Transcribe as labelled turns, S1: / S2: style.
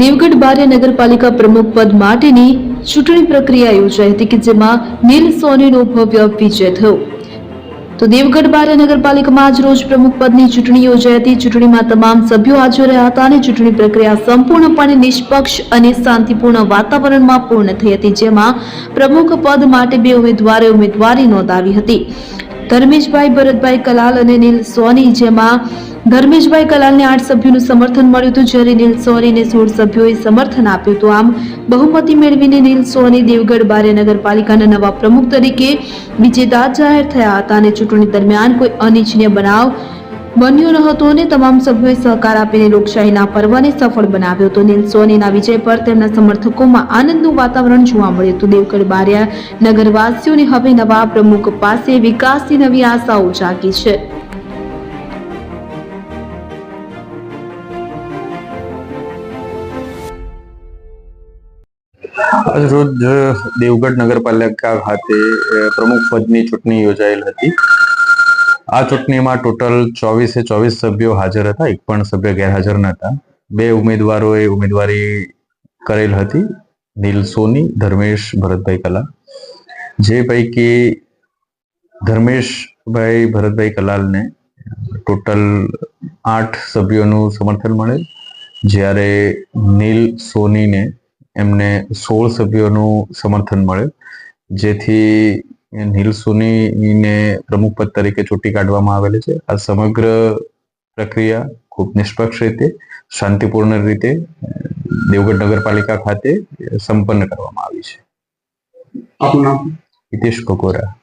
S1: દેવગઢ બારિયા નગરપાલિકા પ્રમુખ પદ માટેની ચૂંટણી પ્રક્રિયા યોજાઈ હતી કે જેમાં નીલ સોનીનો ભવ્ય વિજય થયો. તો દેવગઢ બારિયા નગરપાલિકામાં આજ રોજ પ્રમુખ પદની ચૂંટણી યોજાઈ હતી. ચૂંટણીમાં તમામ સભ્યો હાજર રહ્યા હતા અને ચૂંટણી પ્રક્રિયા સંપૂર્ણપણે નિષ્પક્ષ અને શાંતિપૂર્ણ વાતાવરણમાં પૂર્ણ થઈ હતી, જેમાં પ્રમુખ પદ માટે બે ઉમેદવારે ઉમેદવારી નોંધાવી હતી. ધર્મેશભાઈ ભરતભાઈ કલાલ અને નીલ સોની, જેમાં ધર્મેશભાઈ કલાલને આઠ સભ્યોનું સમર્થન મળ્યું હતું, જ્યારે નીલ સોનીને સોળ સભ્યોએ સમર્થન આપ્યું હતું. આમ, બહુમતી મેળવીને નીલ સોની દેવગઢ બારે નગરપાલિકાના નવા પ્રમુખ તરીકે વિજેતા જાહેર થયા હતા અને ચૂંટણી દરમિયાન કોઈ અનિચ્છનીય બનાવ બન્યો ન હતો અને તમામ સભ્યોએ સહકાર આપીને લોકશાહીના પર્વને સફળ બનાવ્યો હતો. નીલ વિજય પર તેમના સમર્થકોમાં આનંદનું વાતાવરણ જોવા મળ્યું હતું. દેવગઢ બારિયા નગરવાસીઓને હવે નવા પ્રમુખ પાસે વિકાસની નવી આશાઓ જાગી છે.
S2: રોજ દેવગઢ નગરપાલિકા ખાતે પ્રમુખ પદની ચૂંટણી યોજાયેલ હતી. આ ચૂંટણીમાં ટોટલ ચોવીસે ચોવીસ સભ્યો હાજર હતા, એક પણ સભ્ય ગેરહાજર નહોતા. બે ઉમેદવારોએ ઉમેદવારી કરેલ હતી, નીલ સોની, ધર્મેશ ભરતભાઈ કલા. જે પૈકી ધર્મેશભાઈ ભરતભાઈ કલાલને ટોટલ આઠ સભ્યોનું સમર્થન મળેલ. જ્યારે નીલ સોનીને એમને સોળ સભ્યોનું સમર્થન મળે જેથી નીલ સોનીને પ્રમુખ પદ તરીકે ચૂંટી કાઢવામાં આવેલી છે. આ સમગ્ર પ્રક્રિયા ખૂબ નિષ્પક્ષ રીતે શાંતિપૂર્ણ રીતે દેવગઢ નગરપાલિકા ખાતે સંપન્ન કરવામાં આવી છે.
S3: આપનું નામ?
S2: હિતેશ ભગોરા.